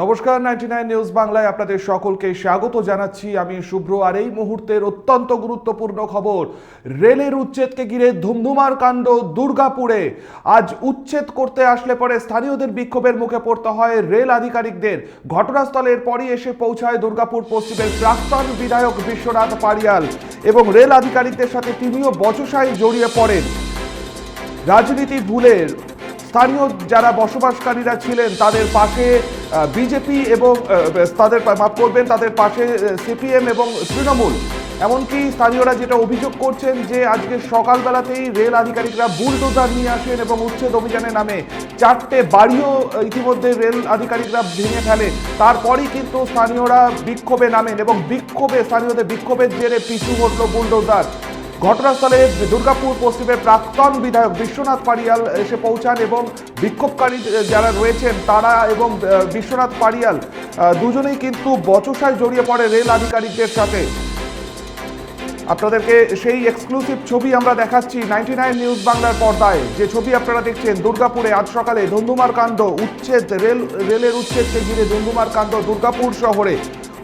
নমস্কার ninety nine news বাংলায় আপনাদের সকলকে স্বাগত জানাচ্ছি। আমি শুভ্র আর এই মুহূর্তের অত্যন্ত গুরুত্বপূর্ণ খবর। রেলের উচ্ছেদকে ঘিরে ধুমধুমার কাণ্ড দুর্গাপুরে। আজ উচ্ছেদ করতে আসলে পরে স্থানীয়দের বিক্ষোভের মুখে পড়তে হয় রেল আধিকারিকদের। ঘটনাস্থলের পরই এসে পৌঁছায় দুর্গাপুর পশ্চিমের প্রাক্তন বিধায়ক বিশ্বনাথ পারিয়াল এবং রেল আধিকারিকদের সাথে তিনিও বচসায় জড়িয়ে পড়েন। রাজনীতি ভুলে স্থানীয় যারা বসবাসকারীরা ছিলেন, তাদের পাশে বিজেপি এবং তাদের মাফ করবেন, তাদের পাশে সিপিএম এবং তৃণমূল। এমনকি স্থানীয়রা যেটা অভিযোগ করছেন যে, আজকে সকালবেলাতেই রেল আধিকারিকরা বুলডোজার নিয়ে আসেন এবং উচ্ছেদ অভিযানে নামে চারটে বাড়িও ইতিমধ্যে রেল আধিকারিকরা ভেঙে ফেলে। তারপরই কিন্তু স্থানীয়রা বিক্ষোভে নামেন এবং বিক্ষোভে, স্থানীয়দের বিক্ষোভের জেরে পিছু হটল বুলডোজার। ঘটনাস্থলে দুর্গাপুর পশ্চিমের প্রাক্তন বিধায়ক বিশ্বনাথ পারিয়াল এসে পৌঁছান এবং বিক্ষোভকারী যারা রয়েছেন তারা এবং বিশ্বনাথ পারিয়াল দুজনেই কিন্তু বচসায় জড়িয়ে পড়ে রেল আধিকারিকদের সাথে। আপনাদেরকে সেই এক্সক্লুসিভ ছবি আমরা দেখাচ্ছি নাইনটি নাইন নিউজ বাংলার পর্দায়। যে ছবি আপনারা দেখছেন দুর্গাপুরে আজ সকালে ধুন্ধুমার কাণ্ড, উচ্ছেদ, রেল, রেলের উচ্ছেদকে ঘিরে ধুন্ধুমার কাণ্ড দুর্গাপুর শহরে।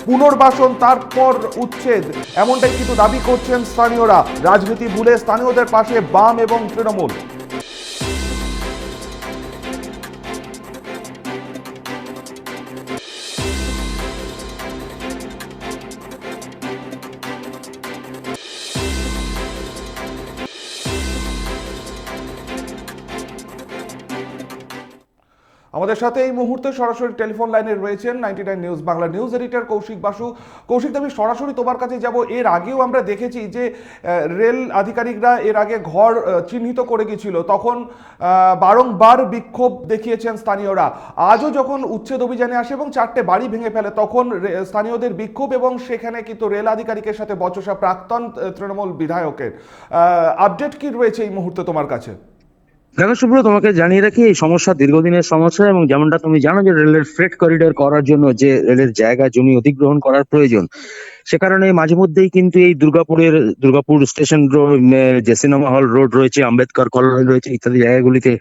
পুনর্বাসন, তারপর উচ্ছেদ। এমনটাই কিন্তু দাবি করছেন স্থানীয়রা। রাজনীতি ভুলে স্থানীয়দের পাশে বাম এবং তৃণমূল। আমাদের সাথে এই মুহূর্তে সরাসরি টেলিফোন লাইনে রয়েছেন ninety nine news Bangla news editor Kaushik Basu. Kaushik আমি সরাসরি তোমার কাছে যাব। এর আগেও আমরা দেখেছি যে রেল আধিকারিকরা এর আগে ঘর চিহ্নিত করে গেছিল তখন বারংবার বিক্ষোভ দেখিয়েছেন স্থানীয়রা। আজও যখন উচ্ছেদ অভিযানে আসে এবং চারটে বাড়ি ভেঙে ফেলে, তখন স্থানীয়দের বিক্ষোভ এবং সেখানে কিন্তু রেল আধিকারিকের সাথে বচসা প্রাক্তন তৃণমূল বিধায়কের। আপডেট কি রয়েছে এই মুহূর্তে তোমার কাছে? দেখো শুভ্র তোমাকে জানিয়ে রাখি, এই সমস্যা দীর্ঘদিনের সমস্যা এবং যেমনটা তুমি জানো যে রেলের ফ্রেট করিডোর করার জন্য যে রেলের জায়গা, জমি অধিগ্রহণ করার প্রয়োজন। সে কারণে মাঝে মধ্যেই কিন্তু এই দুর্গাপুরের, দুর্গাপুর স্টেশন যে সিনেমা হল রোড রয়েছে, আম্বেদকর কলোনি রয়েছে, ইত্যাদি জায়গাগুলিতে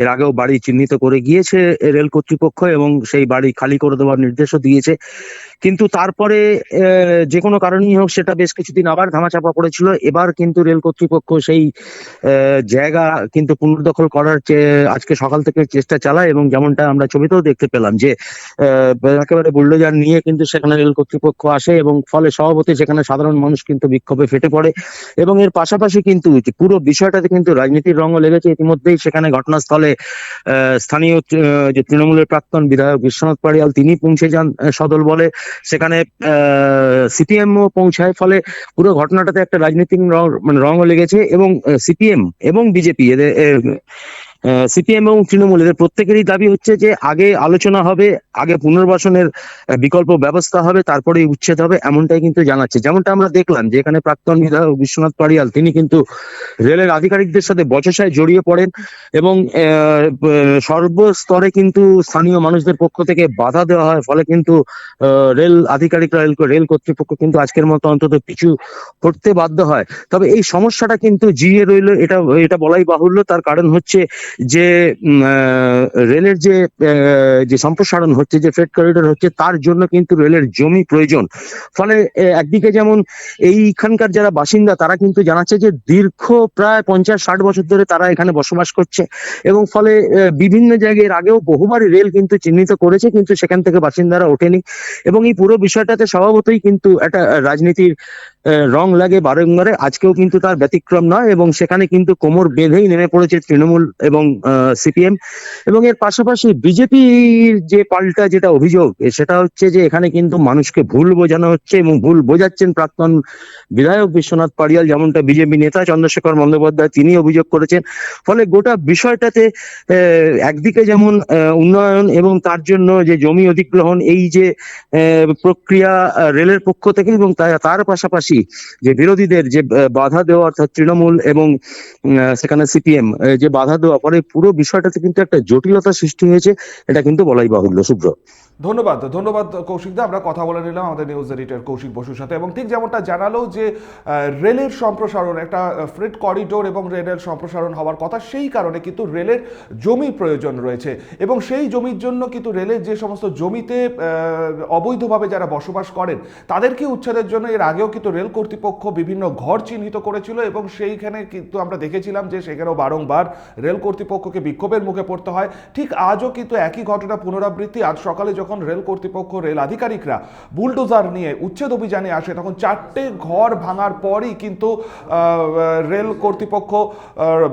এর আগেও বাড়ি চিহ্নিত করে গিয়েছে রেল কর্তৃপক্ষ এবং সেই বাড়ি খালি করে দেওয়ার নির্দেশও দিয়েছে। কিন্তু তারপরে যে কোনো কারণেই হোক সেটা বেশ কিছুদিন আবার ধামাচাপা পড়েছিল। এবার কিন্তু রেল কর্তৃপক্ষ সেই জায়গা কিন্তু পুনর্দখল করার আজকে সকাল থেকে চেষ্টা চালায় এবং যেমনটা আমরা ছবিতেও দেখতে পেলাম যে একেবারে বুল্ডোজার নিয়ে কিন্তু সেখানে রেল কর্তৃপক্ষ আসে এবং ফলে স্বভাবতই সেখানে সাধারণ মানুষ কিন্তু বিক্ষোভে ফেটে পড়ে এবং এর পাশাপাশি কিন্তু পুরো বিষয়টাতে কিন্তু রাজনীতির রঙও লেগেছে। ইতিমধ্যেই সেখানে ঘটনাস্থলে স্থানীয় যে তৃণমূলের প্রাক্তন বিধায়ক বিশ্বনাথ পাড়িয়াল তিনি পৌঁছে যান সদল বলে। সেখানে সিপিএম ও পৌঁছায় ফলে পুরো ঘটনাটাতে একটা রাজনৈতিক রং মানে রঙও লেগেছে এবং সিপিএম এবং বিজেপি এদের সিপিএম এবং তৃণমূল এদের প্রত্যেকেরই দাবি হচ্ছে যে আগে আলোচনা হবে, আগে পুনর্বাসনের বিকল্প ব্যবস্থা হবে তারপরে উচ্ছেদ হবে, এমনটাই কিন্তু জানাচ্ছে। যেমনটা আমরা দেখলাম যে এখানে প্রাক্তন বিধায়ক বিশ্বনাথ পাড়িয়াল তিনি কিন্তু রেলের আধিকারিকদের সাথে বচসায় জড়িয়ে পড়েন এবং সর্বস্তরে কিন্তু স্থানীয় মানুষদের পক্ষ থেকে বাধা দেওয়া হয়, ফলে কিন্তু রেল আধিকারিকরা, রেল রেল কর্তৃপক্ষ কিন্তু আজকের মতো অন্তত পিছু করতে বাধ্য হয়। তবে এই সমস্যাটা কিন্তু জিয়ে রইল, এটা এটা বলাই বাহুল্য, তার কারণ হচ্ছে যে রেলের যে যে সম্প্রসারণ হচ্ছে, যে ফ্রেড করিডোর হচ্ছে, তার জন্য কিন্তু রেলের জমি প্রয়োজন। ফলে একদিকে যেমন এইখানকার যারা বাসিন্দা, তারা কিন্তু জানাচ্ছে যে দীর্ঘ প্রায় পঞ্চাশ ষাট বছর ধরে তারা এখানে বসবাস করছে এবং ফলে বিভিন্ন জায়গায় আগেও বহুবারই রেল কিন্তু চিহ্নিত করেছে, কিন্তু সেখান থেকে বাসিন্দারা ওঠেনি। এবং এই পুরো বিষয়টাতে স্বভাবতই কিন্তু একটা রাজনীতির রং লাগে বারংবারে। আজকেও কিন্তু তার ব্যতিক্রম নয় এবং সেখানে কিন্তু কোমর বেঁধেই নেমে পড়েছে তৃণমূল এবং সিপিএম এবং এর পাশাপাশি বিজেপির যে পাল্টা যেটা অভিযোগ সেটা হচ্ছে যে এখানে কিন্তু মানুষকে ভুল বোঝানো হচ্ছে এবং ভুল বোঝাচ্ছেন প্রাক্তন বিধায়ক বিশ্বনাথ পাড়িয়াল যেমনটা বিজেপি নেতা চন্দ্রশেখর বন্দ্যোপাধ্যায় তিনি অভিযোগ করেছেন। ফলে গোটা বিষয়টাতে একদিকে যেমন উন্নয়ন এবং তার জন্য যে জমি অধিগ্রহণ, এই যে প্রক্রিয়া রেলের পক্ষ থেকে এবং তার পাশাপাশি যে বিরোধীদের যে বাধা দেওয়া অর্থাৎ তৃণমূল এবং সেখানে সিপিএম যে বাধা দেওয়া পরে পুরো বিষয়টাতে কিন্তু একটা জটিলতা সৃষ্টি হয়েছে এটা কিন্তু বলাই বাহুল্য শুভ্র। ধন্যবাদ ধন্যবাদ কৌশিক দা। আমরা কথা বলে নিলাম আমাদের নিউজ এডিটর কৌশিক বসুর সাথে এবং ঠিক যেমনটা জানালো যে রেলের সম্প্রসারণ একটা ফ্রেট করিডোর এবং রেলের সম্প্রসারণ হওয়ার কথা, সেই কারণে কিন্তু রেলের জমি প্রয়োজন রয়েছে এবং সেই জমির জন্য কিন্তু রেলের যে সমস্ত জমিতে অবৈধভাবে যারা বসবাস করেন, তাদেরকে উচ্ছেদের জন্য এর আগেও কিন্তু রেল কর্তৃপক্ষ বিভিন্ন ঘর চিহ্নিত করেছিল এবং সেইখানে কিন্তু আমরা দেখেছিলাম যে, সেখানেও বারংবার রেল কর্তৃপক্ষকে বিক্ষোভের মুখে পড়তে হয়। ঠিক আজও কিন্তু একই ঘটনা পুনরাবৃত্তি, আজ সকালে যখন রেল কর্তৃপক্ষ, রেল আধিকারিকরা বুলডোজার নিয়ে উচ্ছেদ অভিযানে আসে, তখন চারটে ঘর ভাঙার পরই কিন্তু রেল কর্তৃপক্ষ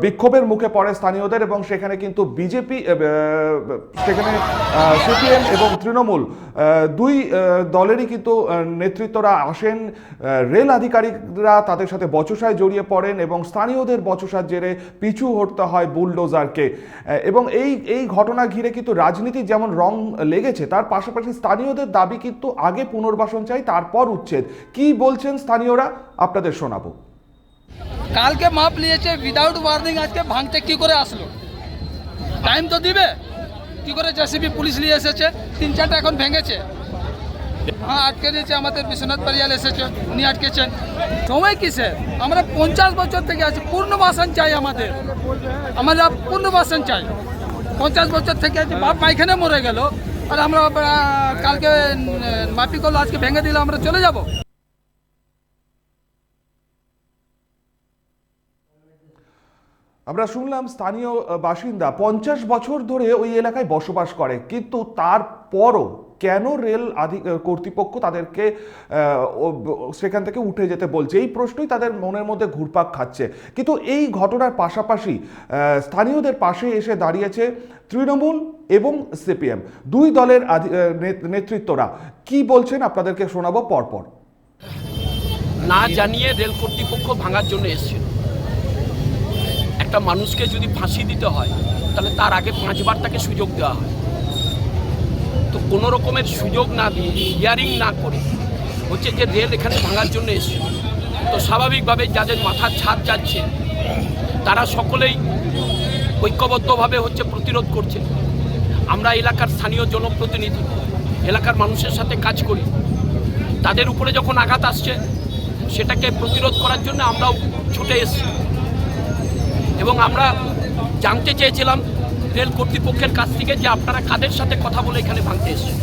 বিক্ষোভের মুখে পড়ে স্থানীয়দের এবং সেখানে কিন্তু বিজেপি সেখানে সিপিএম এবং তৃণমূল দুই দলেরই কিন্তু নেতৃত্বরা আসেন। রেল আধিকারিকরা তাদের সাথে বচসায় জড়িয়ে পড়েন এবং স্থানীয়দের বচসার জেরে পিছু হটতে হয় বুলডোজারকে। এবং এই এই ঘটনা ঘিরে কিন্তু রাজনীতির যেমন রং লেগেছে, তার পাশাপাশি স্থানীয়দের দাবি কিন্তু আগে পুনর্বাসন চাই, তারপর উচ্ছেদ। কি বলছেন স্থানীয়রা? আপনাদের শোনাবো। কালকে মাপ নিয়েছে উইদাউট ওয়ার্নিং আজকে ভাঙতে কি করে আসলো? টাইম তো দিবে। কি করে জেসিবি পুলিশ নিয়ে এসেছে? তিন চারটা এখন ভেঙেছে। হ্যাঁ আটকে দিয়েছে আমাদের বিশ্বনাথ পারিয়াল এসেছে, উনি আটকেছেন। সময় কিসের? আমরা পঞ্চাশ বছর থেকে আছি পূর্ণবাসন চাই আমাদের। আমরা পূর্ণবাসন চাই। পঞ্চাশ বছর থেকে বাপ মাইখানে মরে গেল। আর আমরা কালকে মাফি করল, আজকে ভেঙে দিলে, আমরা চলে যাব। আমরা শুনলাম স্থানীয় বাসিন্দা পঞ্চাশ বছর ধরে ওই এলাকায় বসবাস করে, কিন্তু তারপরও কেন রেল কর্তৃপক্ষ তাদেরকে সেখান থেকে উঠে যেতে বলছে এই প্রশ্নই তাদের মনের মধ্যে ঘুরপাক খাচ্ছে। কিন্তু এই ঘটনার পাশাপাশি স্থানীয়দের পাশে এসে দাঁড়িয়েছে তৃণমূল এবং সিপিএম, দুই দলের নেতৃত্বরা। কি বলছেন আপনাদেরকে শোনাবো পরপর। না জানিয়ে রেল কর্তৃপক্ষ ভাঙার জন্য এসেছিল। একটা মানুষকে যদি ফাঁসি দিতে হয়, তাহলে তার আগে পাঁচবার তাকে সুযোগ দেওয়া হয়। তো কোনো রকমের সুযোগ না দিয়ে হিয়ারিং না করে হচ্ছে যে রেল এখানে ভাঙার জন্য এসেছিল। তো স্বাভাবিকভাবে যাদের মাথার ছাদ যাচ্ছে, তারা সকলেই ঐক্যবদ্ধভাবে হচ্ছে প্রতিরোধ করছে। আমরা এলাকার স্থানীয় জনপ্রতিনিধি, এলাকার মানুষের সাথে কাজ করি। তাদের উপরে যখন আঘাত আসছে, সেটাকে প্রতিরোধ করার জন্য আমরাও ছুটে এসেছি। এবং আমরা জানতে চেয়েছিলাম রেল কর্তৃপক্ষের কাছ থেকে যে আপনারা কাদের সাথে কথা বলে এখানে ভাঙতে এসেছেন?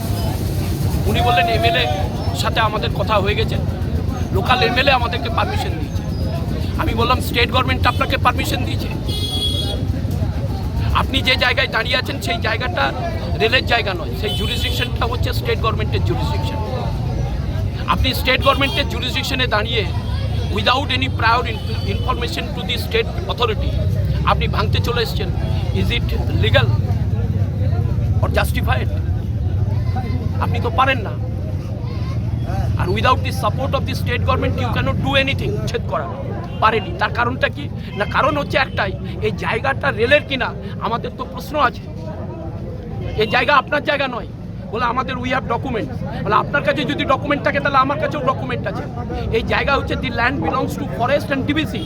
উনি বললেন, এমএলএ সাথে আমাদের কথা হয়ে গেছে। লোকাল এমএলএ আমাদেরকে পারমিশন দিয়েছে। আমি বললাম স্টেট গভর্নমেন্ট আপনাকে পারমিশন দিয়েছে। আপনি যে জায়গায় দাঁড়িয়ে আছেন, সেই জায়গাটা রেলের জায়গা নয়। সেই জুরিসডিকশনটা হচ্ছে স্টেট গভর্নমেন্টের জুরিসডিকশন আপনি স্টেট গভর্নমেন্টের জুরিসডিকশনে দাঁড়িয়ে without any prior information to the state authority আপনি ভাঙতে চলে এসেছেন। Is it legal or justified আপনি তো পারেন না। আর without the support of the state government you cannot do anything ছেদ করা। পারেনি। তার কারণটা কি? না, কারণ হচ্ছে একটাই, এই জায়গাটা রেলের কিনা? আমাদের তো প্রশ্ন আছে। এই জায়গা আপনার জায়গা নয়। বলে আমাদের উই হ্যাভ ডকুমেন্ট বলে আপনার কাছে যদি ডকুমেন্ট থাকে, তাহলে আমার কাছেও ডকুমেন্ট আছে। এই জায়গা হচ্ছে the land belongs to forest and DVC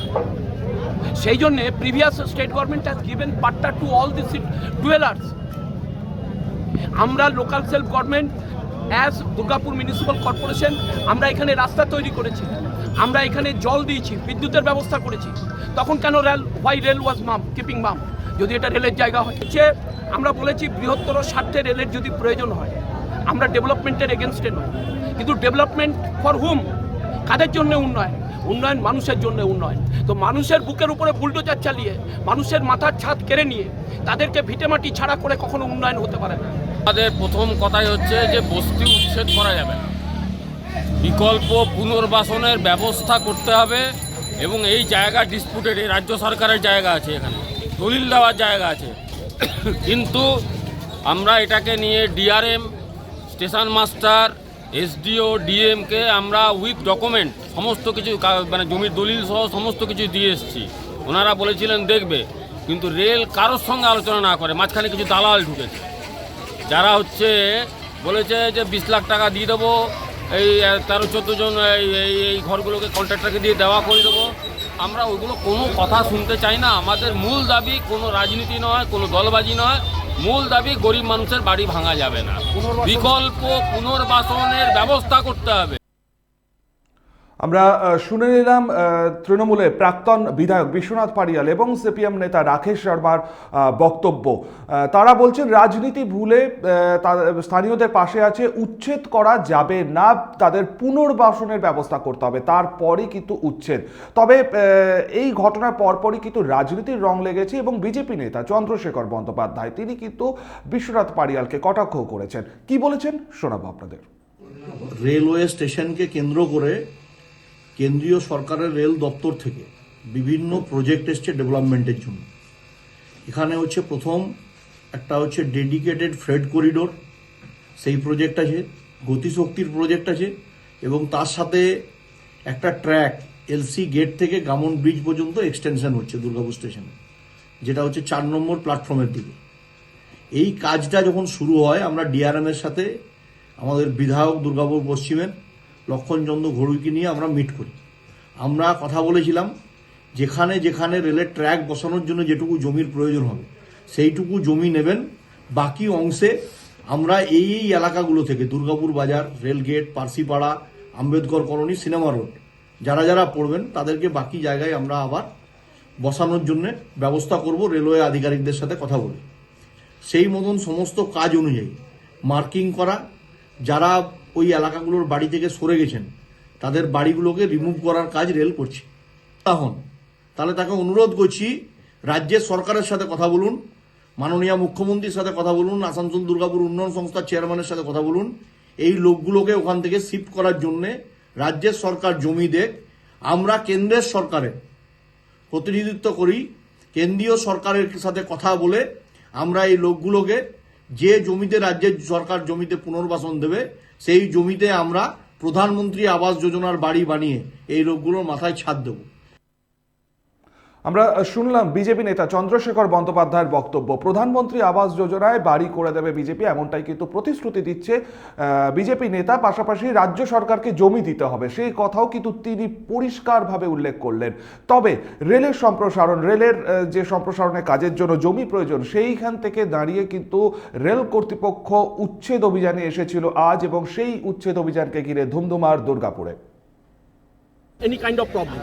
সেই জন্যে previous state government has given patta to all the dwellers আমরা local self government as Durgapur municipal corporation আমরা এখানে রাস্তা তৈরি করেছি। আমরা এখানে জল দিয়েছি, বিদ্যুতের ব্যবস্থা করেছি। তখন কেন rail why rail was mum keeping mum যদি এটা রেলের জায়গা হচ্ছে আমরা বলেছি বৃহত্তর স্বার্থে রেলের যদি প্রয়োজন হয়, আমরা ডেভেলপমেন্টের এগেনস্টে নই কিন্তু ডেভেলপমেন্ট ফর হুম কাদের জন্য উন্নয়ন? উন্নয়ন মানুষের জন্য উন্নয়ন। তো মানুষের বুকের উপরে বুলডোজার চালিয়ে, মানুষের মাথার ছাদ কেড়ে নিয়ে, তাদেরকে ভিটেমাটি ছাড়া করে কখনো উন্নয়ন হতে পারে না। আমাদের প্রথম কথাই হচ্ছে যে বস্তি উচ্ছেদ করা যাবে না। বিকল্প পুনর্বাসনের ব্যবস্থা করতে হবে এবং এই জায়গা ডিসপুটেড এই রাজ্য সরকারের জায়গা আছে এখানে। দলিল দেওয়ার জায়গা আছে। কিন্তু আমরা এটাকে নিয়ে ডিআরএম স্টেশন মাস্টার এসডিও, ডিএমকে আমরা উইথ ডকুমেন্ট, সমস্ত কিছু মানে জমির দলিল সহ সমস্ত কিছু দিয়ে এসেছি। ওনারা বলেছিলেন, দেখবে। কিন্তু রেল কারোর সঙ্গে আলোচনা না করে, মাঝখানে কিছু দালাল ঢুকেছে। যারা হচ্ছে, বলেছে যে বিশ লাখ টাকা দিয়ে দেবো, এই তেরো, চোদ্দ জন, এই এই ঘরগুলোকে কন্ট্রাক্টরকে দিয়ে দেওয়া করে দেবো। আমরা ওইগুলো কোনো কথা শুনতে চাই না। আমাদের মূল দাবি কোনো রাজনীতি নয়, কোনো দলবাজি নয়। মূল দাবি গরিব মানুষের বাড়ি ভাঙা যাবে না। বিকল্প পুনর্বাসনের ব্যবস্থা করতে হবে। আমরা শুনে নিলাম তৃণমূলের প্রাক্তন বিধায়ক বিশ্বনাথ পারিয়াল এবং সিপিএম নেতা রাকেশ শর্মার বক্তব্য। তারা বলছেন, রাজনীতি ভুলে স্থানীয়দের পাশে আছে, উচ্ছেদ করা যাবে না, তাদের পুনর্বাসনের ব্যবস্থা করতে হবে, তারপরই কিন্তু উচ্ছেদ। তবে এই ঘটনার পরপরই কিন্তু রাজনীতির রং লেগেছে এবং বিজেপি নেতা চন্দ্রশেখর বন্দ্যোপাধ্যায়, তিনি কিন্তু বিশ্বনাথ পারিয়ালকে কটাক্ষ করেছেন। কি বলেছেন? শোনাবো আপনাদের। রেলওয়ে স্টেশনকে কেন্দ্র করে কেন্দ্রীয় সরকারের রেল দপ্তর থেকে বিভিন্ন প্রজেক্ট এসছে ডেভেলপমেন্টের জন্য। এখানে হচ্ছে প্রথম, একটা হচ্ছে ডেডিকেটেড ফ্রেড করিডোর সেই প্রজেক্ট আছে, গতিশক্তির প্রজেক্ট আছে, এবং তার সাথে একটা ট্র্যাক এলসি গেট থেকে গামন ব্রিজ পর্যন্ত এক্সটেনশন হচ্ছে দুর্গাপুর স্টেশনে যেটা হচ্ছে চার নম্বর প্ল্যাটফর্মের দিকে। এই কাজটা যখন শুরু হয়, আমরা ডিআরএম এর সাথে, আমাদের বিধায়ক দুর্গাপুর পশ্চিমের লক্ষণচন্দ্র ঘড়ুইকে নিয়ে আমরা মিট করি। আমরা কথা বলেছিলাম, যেখানে যেখানে রেলের ট্র্যাক বসানোর জন্য যেটুকু জমির প্রয়োজন হবে, সেইটুকু জমি নেবেন। বাকি অংশে আমরা এই এই এলাকাগুলো থেকে, Durgapur Bazar, rail gate, Parsipara, Ambedkar colony, cinema road, যারা যারা পড়বেন, তাদেরকে বাকি জায়গায় আমরা আবার বসানোর জন্য ব্যবস্থা করব, রেলওয়ে আধিকারিকদের সাথে কথা বলে। সেই মতন সমস্ত কাজ অনুযায়ী, মার্কিং করা, যারা ওই এলাকাগুলোর বাড়ি থেকে সরে গেছেন। তাদের বাড়িগুলোকে রিমুভ করার কাজ রেল করছে। তখন তাহলে তাকে অনুরোধ করছি, রাজ্যের সরকারের সাথে কথা বলুন, মাননীয় মুখ্যমন্ত্রীর সাথে কথা বলুন, আসানসোল দুর্গাপুর উন্নয়ন সংস্থার চেয়ারম্যানের সাথে কথা বলুন, এই লোকগুলোকে ওখান থেকে শিফট করার জন্য রাজ্যের সরকার জমি দেখ, আমরা কেন্দ্রের সরকারে প্রতিনিধিত্ব করি, কেন্দ্রীয় সরকারের সাথে কথা বলে আমরা এই লোকগুলোকে যে জমিতে রাজ্যের সরকার জমিতে পুনর্বাসন দেবে সেই জমিতে আমরা প্রধানমন্ত্রী আবাস যোজনার বাড়ি বানিয়ে এই লোকগুলোর মাথায় ছাদ দেবো। আমরা শুনলাম বিজেপি নেতা চন্দ্রশেখর বন্দ্যোপাধ্যায়ের বক্তব্য। প্রধানমন্ত্রী আবাস যোজনায় বাড়ি করে দেবে বিজেপি, এমনটাই কিন্তু প্রতিশ্রুতি দিচ্ছে বিজেপি নেতা। পাশাপাশি রাজ্য সরকারকে জমি দিতে হবে। সেই কথাও কিন্তু তিনি পরিষ্কারভাবে উল্লেখ করলেন। তবে রেলের সম্প্রসারণ, রেলের যে সম্প্রসারণের কাজের জন্য জমি প্রয়োজন, সেইখান থেকে দাঁড়িয়ে কিন্তু রেল কর্তৃপক্ষ উচ্ছেদ অভিযানে এসেছিল আজ এবং সেই উচ্ছেদ অভিযানকে ঘিরে ধুমধুমার দুর্গাপুরে। Any kind of problem.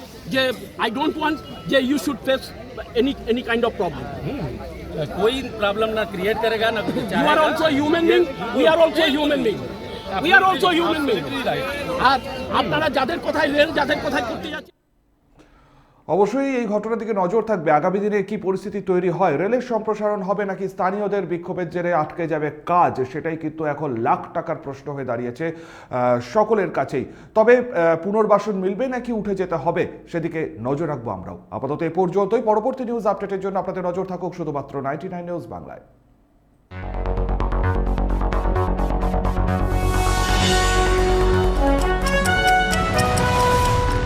যে আই ডোন্ট ওয়ান্ট যে you should face any any kind of problem कोई प्रॉब्लम ना क्रिएट करेगा ना कुछ you are also human being we are also human being we are also human being আর আপনারা যাদের কথায় রেল যাদের কথায় করতে যাচ্ছে অবশ্যই এই ঘটনার দিকে নজর থাকবে। আগামী দিনে কি পরিস্থিতি তৈরি হয়? রেলের সম্প্রসারণ হবে নাকি স্থানীয়দের বিক্ষোভের জেরে আটকে যাবে কাজ? সেটাই কিন্তু এখন লাখ টাকার প্রশ্ন হয়ে দাঁড়িয়েছে সকলের কাছেই। তবে পুনর্বাসন মিলবে নাকি উঠে যেতে হবে সেদিকে নজর রাখব আমরাও। আপাতত এ পর্যন্তই। পরবর্তী নিউজ আপডেটের জন্য আপনাদের নজর থাকুক শুধুমাত্র নাইনটি নাইন নিউজ বাংলায়।